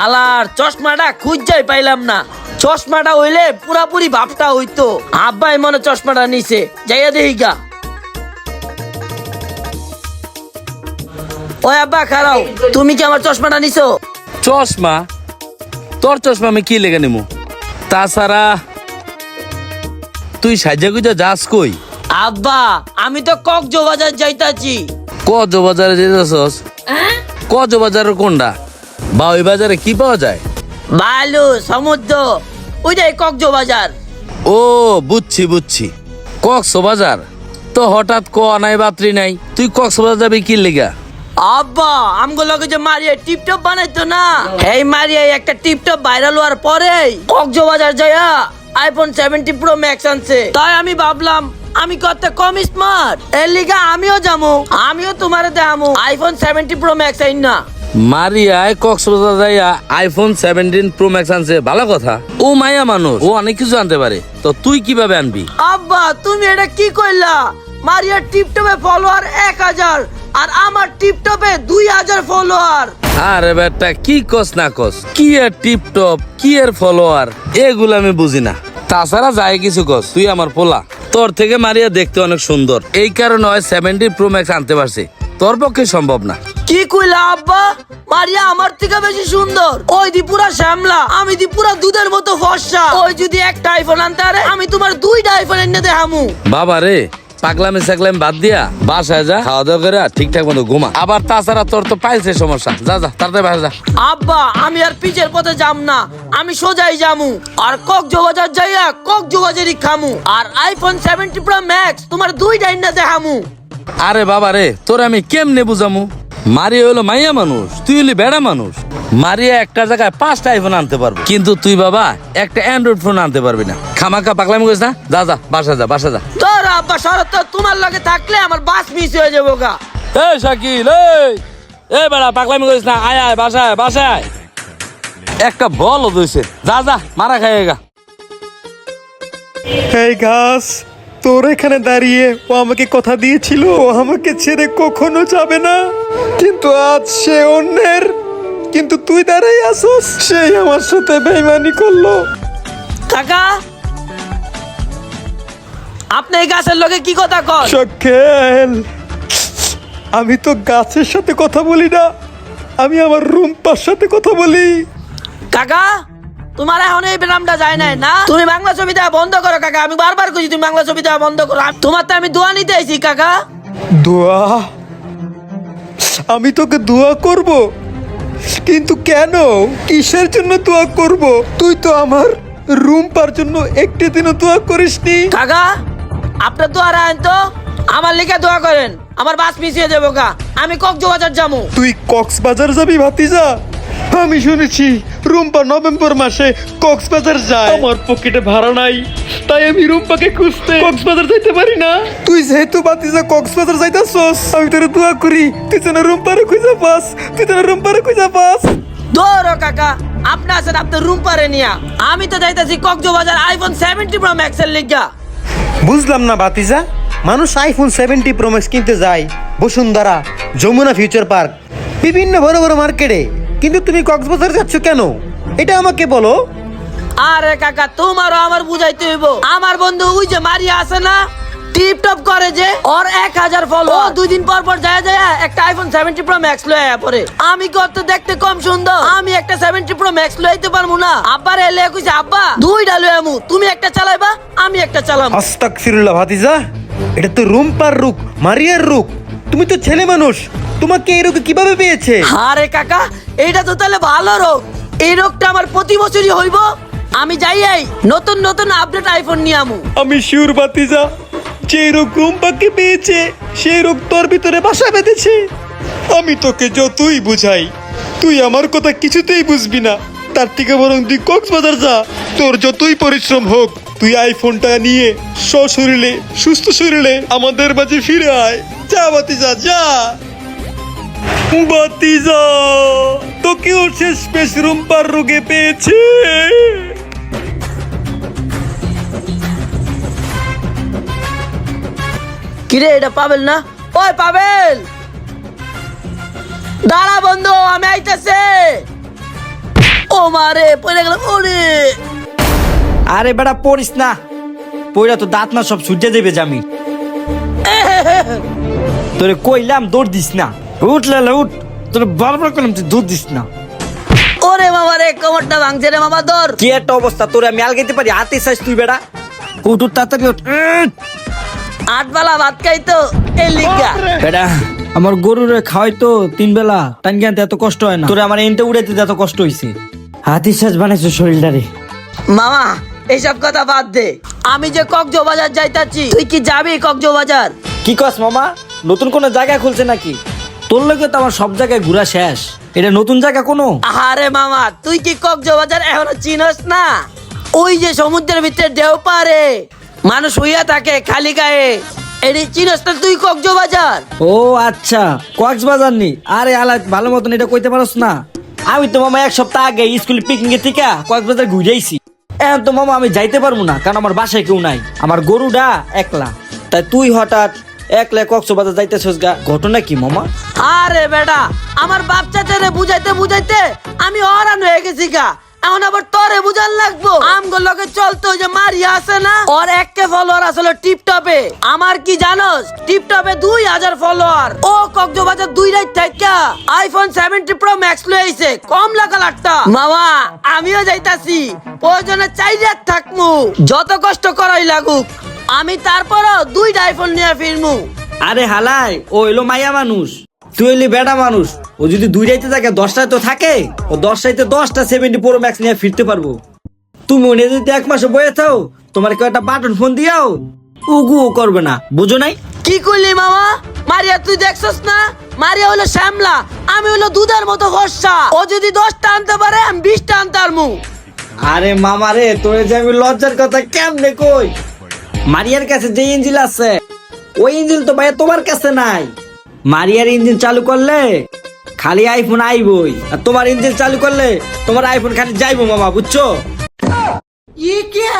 হালার চশমাটা খুঁজাই পাইলাম না। চশমাটা হইলে পুরাপুরি ভাবটা হইতো। আব্বাই মনে চশমাটা নিছে যাইয়া দেহি গা। ওই আব্বা খারাও তুমি কি আমার চশমাটা নিছো? চশমা? তোর চশমা আমি কি লেগে নিমু? তাছাড়া তুই সাজা গুজা যাস কই? আব্বা আমি তো কক্সবাজার যাইতাছি। কজ বাজারে যেতেছস? কজ বাজারের কোনটা বা ওই বাজারে কি পাওয়া যায়? বালু সমুদ্র ওইটাই কক্সবাজার ও বুঝছি বুঝছি। কক্স বাজার? তো হঠাৎ ক নাই বাতরি নাই। তুই কক্স বাজার যাবি কি লেগা? আব্বা আমগো লগে যে মারিয়া টিপটপ বানাইতো না? এই মারিয়া একটা টিপটপ ভাইরাল হওয়ার পরে কক্সবাজার যাইয়া আইফোন সেভেন্টি প্রো ম্যাক্স আনছে। তাই আমি ভাবলাম আমি কত কম স্মার্ট এর লিগা আমিও যাব আমিও তোমার দেখামো আইফোন সেভেন্টি প্রো ম্যাক্স আইন না। মারিয়ায় কক্সবাজার যাইয়া আইফোন সেভেন্টিন প্রো ম্যাক্স আনছে ভালো কথা। ও মায়া মানুষ ও অনেক কিছু আনতে পারে। তো তুই কীভাবে আনবি? আব্বা তুমি এটা কি কইলা? মারিয়ার টিপটপে ফলোয়ার এক হাজার আর আমার টিপটপে দুই হাজার ফলোয়ার আরে বেটা কি কস না কস? কি এর টিপ টপ কি এর ফলোয়ার এগুলো আমি বুঝি না। তাছাড়া যায় কিছু কস তুই আমার পোলা। তোর থেকে মারিয়া দেখতে অনেক সুন্দর। এই কারণে হয় সেভেন্টি প্রো ম্যাক্স আনতে পারছে। তোর পক্ষে সম্ভব না। কি কইলা আব্বা? মারিয়া আমার থেকে বেশি সুন্দর। ওই দি পুরা শ্যামলা আমি দি পুরা দুধের মতো ফর্সা। ওই যদি একটা আইফোন আনতে আরে আমি তোমার দুইটা আইফোন এনে দেখামু। বাবা রে পাগলামি সাগলামি বাদ দিয়া বাসায় যা খাওয়া দাওয়া করে ঠিকঠাক মতো ঘুমা। আবার তাছাড়া তোর তো পাইছে সমস্যা। যা যা তাড়াতাড়ি বাসা যা। আব্বা আমি আর পিছের পথে যাম না আমি সোজাই যামু। আর কক যোগাজার যাইয়া কক যোগাজারই খামু। আর আইফোন সেভেন্টি প্রো ম্যাক্স তোমার দুইটা এনে দেখামু। আরে বাবা রে তোর আমি কেমনে বুঝামু? মারিয়া হলো মাইয়া মানুষ তুই হলি বেড়া মানুষ। মারিয়া একটা জায়গায় পাঁচটা আইফোন আনতে পারবে। কিন্তু তুই বাবা একটা অ্যান্ড্রয়েড ফোন আনতে পারবি না। খামাকা পাগলামি করিস না? যা যা বাসা যা বাসা যা। তোর আব্বা শরৎ তোমার লগে থাকলে আমার বাস মিস হয়ে যাব গা। এই শাকিল এই! এই বেড়া পাগলামি করিস না। আয় আয় বাসায় বাসায়। একটা বল দইছে যা যা মারা খাইয়ে গা। এই ঘাস তোর এখানে দাঁড়িয়ে ও আমাকে কথা দিয়েছিল ও আমাকে ছেড়ে কখনো যাবে না। কিন্তু আজ সে অন্যের। কিন্তু তুই দাঁড়াই আসোস সেই আমার সাথে বেইমানি করল। কাকা আপনি এই গাছের লগে কি কথা কন? সকেল আমি তো গাছের সাথে কথা বলি না আমি আমার রুম্পার সাথে কথা বলি। কাকা তোমার এখন এই ব্যায়ামটা যায় নাই না? তুমি বাংলা ছবি দেওয়া বন্ধ করো কাকা আমি বারবার কইছি তুমি বাংলা ছবি দেওয়া বন্ধ করো। তোমার তো আমি দোয়া নিতে আইছি কাকা। দোয়া? আমি তোকে দোয়া করব। কিন্তু কেন? কিসের জন্য দোয়া করব? তুই তো আমার রুম পার জন্য একটি দিনও দোয়া করিসনি। কাকা আপনার দোয়া রাখেন তো? আমার লিখে দোয়া করেন। আমার বাস মিশিয়ে দেবো কা আমি কক্সবাজার যাব। তুই কক্সবাজার যাবি ভাতিজা? আমি শুনেছি রুম্পা নভেম্বর মাসে কক্সবাজার যায়। আমার পকেটে ভাড়া নাই তাই আমি রুম্পাকে খুঁজতে কক্সবাজার যাইতে পারি না। তুই যেহেতু ভাতিজা কক্সবাজার যাইতাছস আমি তোর দোয়া করি তুই যেন রুম্পারে খুঁজে পাস তুই যেন রুম্পারে খুঁজে পাস। দৌড়ো কাকা আপনি আছেন আপনার রুম পারে নিয়া। আমি তো যাইতাছি কক্সবাজার আইফোন সেভেন্টি প্রো ম্যাক্সের লিগা। বুঝলাম না বাতিজা। মানুষ আইফোন সেভেন্টি প্রোম্যাক্স কিনতে যায়। Bashundhara Jamuna future park. বিভিন্ন বড় বড় মার্কেটে কিন্তু তুমি কক্সবাজার যাচ্ছ কেন? এটা আমাকে বলো। আরে কাকা তোমারও আমার বুঝাইতে হইব। আমার বন্ধু ওই যে মারিয়া আছে না টিপ টপ করে যে ওর এক হাজার ফলো দুই দিন পর পর যায় যায় একটা আইফোন সেভেন্টি প্রো ম্যাক্স লয়ে আয়া পরে আমি কত দেখতে কম সুন্দর। আমি একটা সেভেন্টি প্রো ম্যাক্স লইতে পারব না। আব্বার এলে কইছে আব্বা দুইটা লয়ে আমু। তুমি একটা চালাইবা আমি একটা চালাম। আস্তাক ফিরুল্লাহ ভাতিজা এটা তো রুম্পার রুক মারিয়ার রুক তুমি তো ছেলে মানুষ। তোমাকে এই রোগে কীভাবে পেয়েছে? আরে কাকা এইটা তো তাহলে ভালো রোগ। এই রোগটা আমার প্রতি বছরই হইব। আমি যাই এই নতুন নতুন আপডেট আইফোন নিয়ে আমু। আমি শিউর ভাতিজা যে রোগ রুম্পাকে পেয়েছে সেই রোগ তোর ভিতরে বাসা বেঁধেছে। আমি তোকে যতই বুঝাই তুই আমার কথা কিছুতেই বুঝবি না। তার থেকে বরং তুই কক্সবাজার যা। তোর যতই পরিশ্রম হোক তুই আইফোনটা নিয়ে সশরীরে সুস্থ শরীরে আমাদের মাঝে ফিরে আয়। যা বাতিজা যা। বাতিজা তোকেও শেষ পেশ রুম্পার রোগে পেয়েছে। কিরে এটা পাবেল না? ওই পাবেল! দাঁড়া বন্ধু আমি আইতেছে। মারে পড়ে গেলাম ওরে আরে বেটা পড়িস না। পইরা তো দাঁত না সব সূর্যে দেবে জামি তোরে কইলাম দৌড় দিস না। উঠ লালা উঠ। তোরে বারবার করলাম তুই দৌড় দিস না। ওরে মামা রে কোমরটা ভাঙছে রে মামা দর কি একটা অবস্থা তোরে আমি আলগাইতে পারি হাতে চাইস তুই বেটা উঠ উঠ তাড়াতাড়ি উঠ। উঠ। আটবেলা ভাত খাই তো এই লিগা। বেটা আমার গরুরে খাওয়াই তো তিন বেলা টান এত কষ্ট হয় না। তোরে আমার এনতে উড়াইতে এত কষ্ট হইছে। হাতির সাজ বানাইছো শরীরটারে মামা এইসব কথা বাদ দে। আমি যে কক্সবাজার যাইতাছি তুই কি যাবি কক্সবাজার? কি কস মামা নতুন কোন জায়গা খুলছে নাকি? তোর লোকে তো আমার সব জায়গায় ঘোরা শেষ। এটা নতুন জায়গা কোনো? আরে মামা তুই কি কক্সবাজার এখনও চিনস না? ওই যে সমুদ্রের ভিতরে ঢেউ পারে মানুষ হইয়া থাকে খালি গায়ে। এটি চিনস না তুই কক্সবাজার? ও আচ্ছা কক্সবাজার নি। আরে আলা ভালো মতন এটা কইতে পারস না। আমি তো মামা এক সপ্তাহ আগে স্কুলে পিকনিকে থেকে কক্সবাজার ঘুরেইছি। এখন তো মামা আমি যাইতে পারব না কারণ আমার বাসায় কেউ নাই। আমার গরুটা একলা। তাই তুই হঠাৎ একলা কক্সবাজার যাইতেছস গা। ঘটনা কি, মামা? আরে বেটা, আমার বাপ চাচারে বুঝাইতে বুঝাইতে আমি অরান হয়ে গেছি গা। এখন আবার তোরে বুঝান লাগবো। আমগো লগে যে মারিয়া আছে না, ওর একে ফলোয়ার আসলে টিপটপে। আমার কি জানোস, টিপটপে দুই হাজার ফলোয়ার ও কক্সবাজার দুই রাত থাকা আইফোন সেভেন্টি প্রো ম্যাক্স লয়ে আইছে কম লাগা লাটটা মামা, আমিও যাইতাছি প্রয়োজনে চাই রাত থাকমু। যত কষ্ট করাই লাগুক আমি তারপরও দুই আইফোন নিয়ে ফিরমু। আরে হালাই ও এলো মাইয়া মানুষ। তুই এলি বেটা মানুষ। ও যদি দুই রাইতে থাকে দশটায় তো থাকে। ও দশটাইতে দশটা সেভেন্টি প্রো ম্যাক্স নিয়ে ফিরতে পারব। তুমি উনি যদি এক মাসে বয়ে থাও তোমার কেউ একটা বাটন ফোন দিয়াও? উগু করবে না। বুঝো নাই? কি করলি মামা? মারিয়া তুই দেখছস না? মারিয়া হলো শ্যামলা আমি হলো দুধের মতো ফর্সা। ও যদি দশটা আনতে পারে আমি বিশটা আনতে পারমু। আরে মামা রে তোরে যে আমি লজ্জার কথা কেমনে কই? মারিয়ার কাছে যে ইঞ্জিল আছে ওই ইঞ্জিল তো ভাইয়া তোমার কাছে নাই। মারিয়ার ইঞ্জিন চালু করলে খালি আইফোন আইবই আর তোমার ইঞ্জিন চালু করলে তোমার আইফোন খালি যাইবো মামা বুঝছ? ই কে?